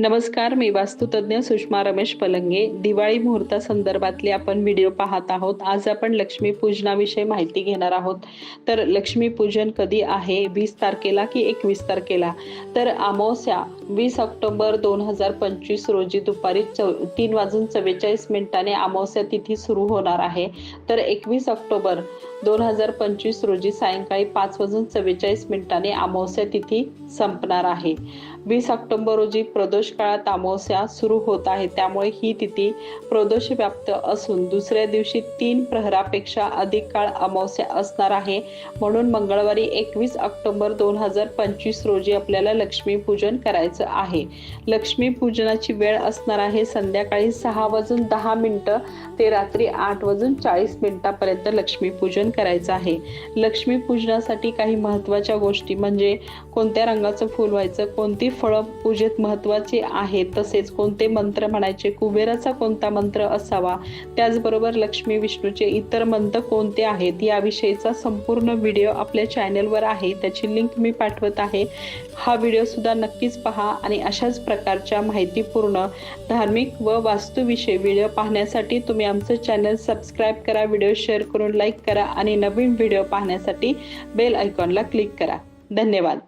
नमस्कार मी वास्तुतज्ञ सुषमा रमेश पलंगे. दिवाळी मुहूर्ता संदर्भातले आपण व्हिडिओ पाहत आहोत. आज आपण लक्ष्मी पूजनाविषयी माहिती घेणार आहोत. तर लक्ष्मी पूजन कधी आहे? वीस तारखेला की एकवीस तारखेला? तर अमावस्या वीस ऑक्टोबर दोन हजार पंचवीस रोजी दुपारी चौ तीन वाजून चव्वेचाळीस मिनिटाने अमावस्या तिथी सुरू होणार आहे. तर एकवीस ऑक्टोबर दोन हजार पंचवीस रोजी सायंकाळी पाच वाजून चव्वेचाळीस मिनिटाने अमावस्या तिथी संपणार आहे. वीस ऑक्टोबर रोजी प्रदोष काळात अमावस्या सुरू होत आहे. त्यामुळे ही तिथी प्रदोष व्याप्त असून दुसऱ्या दिवशी तीन प्रहरापेक्षा अधिक काळ अमावस्या असणार आहे. म्हणून मंगळवारी एकवीस ऑक्टोबर दोन हजार पंचवीस रोजी आपल्याला लक्ष्मीपूजन करायचं आहे. लक्ष्मीपूजनाची वेळ असणार आहे संध्याकाळी सहा वाजून दहा मिनटं ते रात्री आठ वाजून चाळीस मिनिटापर्यंत लक्ष्मीपूजन करायचं आहे. लक्ष्मीपूजनासाठी काही महत्त्वाच्या गोष्टी म्हणजे कोणत्या रंगाचं फूल व्हायचं कोणती फळं पूजेत महत्त्वाची आहेत तसेच कोणते मंत्र म्हणायचे? कुबेराचा कोणता मंत्र असावा? त्याचबरोबर लक्ष्मी विष्णूचे इतर मंत्र कोणते आहेत? याविषयीचा संपूर्ण व्हिडिओ आपल्या चॅनलवर आहे. त्याची लिंक मी पाठवत आहे. हा व्हिडिओ सुद्धा नक्कीच पहा आणि अशाच प्रकारच्या माहितीपूर्ण धार्मिक व वास्तूविषयी व्हिडिओ पाहण्यासाठी तुम्ही आमचं चॅनल सबस्क्राईब करा व्हिडिओ शेअर करून लाईक करा आणि नवीन व्हिडिओ पाहण्यासाठी बेल आयकॉनला क्लिक करा. धन्यवाद.